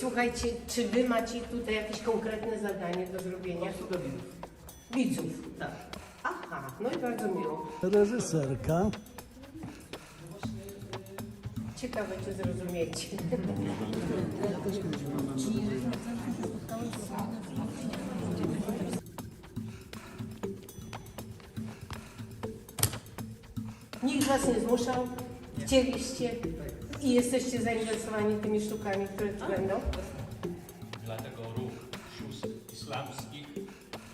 słuchajcie, czy wy macie tutaj jakieś konkretne zadanie do zrobienia? do widzów. Widzów, tak. Aha, no i bardzo miło. Reżyserka. Ciekawe, czy zrozumiecie. Nikt was nie zmuszał, chcieliście i jesteście zainteresowani tymi sztukami, które tu będą? Dlatego ruch sióstr islamskich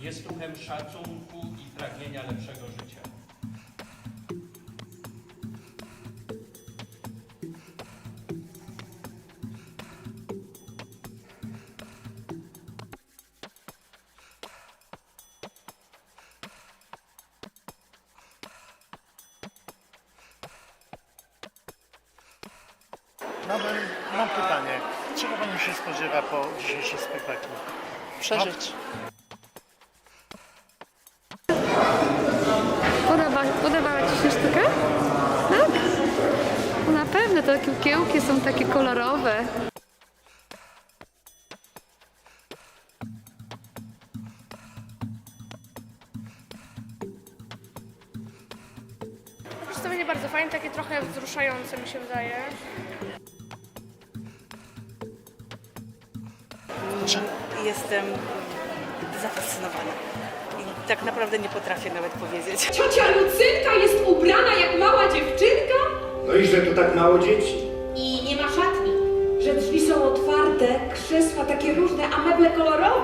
jest ruchem szacunku i pragnienia lepszego życia. Mam, mam pytanie. Czego Pani się spodziewa po dzisiejszym spektaklu? przeżyć. Podoba, podobała Ci się sztuka? Tak? No na pewno, te kiełki są takie kolorowe. Przedstawienie bardzo fajne, takie trochę wzruszające mi się wydaje. Jestem zafascynowana. I tak naprawdę nie potrafię nawet powiedzieć. Ciocia Lucynka jest ubrana jak mała dziewczynka No i że tu tak mało dzieci? i nie ma szatni. Że drzwi są otwarte, krzesła takie różne, a meble kolorowe.